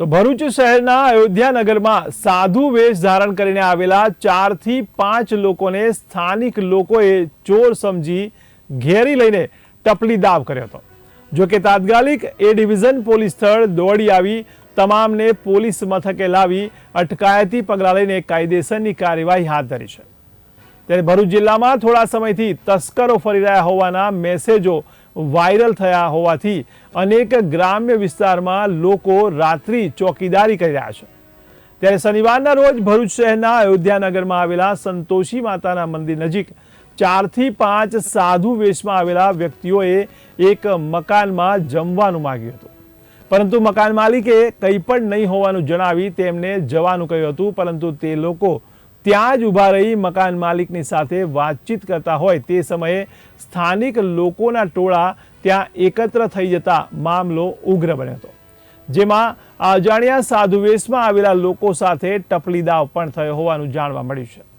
તો ભરૂચ શહેરના અયોધ્યાનગરમાં સાધુ વેશ ધારણ કરીને આવેલા ચારથી પાંચ લોકોને સ્થાનિક લોકોએ ચોર સમજી ઘેરી લઈને ટપલી દાવ કર્યો હતો. જોકે તાત્કાલિક એ ડિવિઝન પોલીસ સ્થળ દોડી આવી, તમામને પોલીસ મથકે લાવી અટકાયતી પગલાં લઈને કાયદેસરની કાર્યવાહી હાથ ધરી છે. ત્યારે ભરૂચ જિલ્લામાં થોડા સમયથી તસ્કરો ફરી રહ્યા હોવાના મેસેજો વાયરલ થયા હોવાથી અનેક ગ્રામ્ય વિસ્તારમાં લોકો રાત્રિ ચોકીદારી કરી રહ્યા છે. ત્યારે શનિવારના રોજ ભરૂચ શહેરના અયોધ્યાનગરમાં આવેલા સંતોષી માતાના મંદિર નજીક ચારથી પાંચ સાધુ વેશમાં આવેલા વ્યક્તિઓએ એક મકાનમાં જમવાનું માગ્યું હતું. પરંતુ મકાન માલિકે કંઈ પણ નહીં હોવાનું જણાવી તેમને જવાનું કહ્યું હતું, પરંતુ તે લોકો ત્યાં જ ઊભા રહી મકાન માલિકની સાથે વાતચીત કરતા હોય તે સમયે સ્થાનિક લોકોના ટોળા ત્યાં એકત્ર થઈ જતા મામલો ઉગ્ર બન્યો હતો. જેમાં અજાણ્યા સાધુ વેશમાં આવેલા લોકો સાથે ટપલી દાવ પણ થયો હોવાનું જાણવા મળ્યું છે.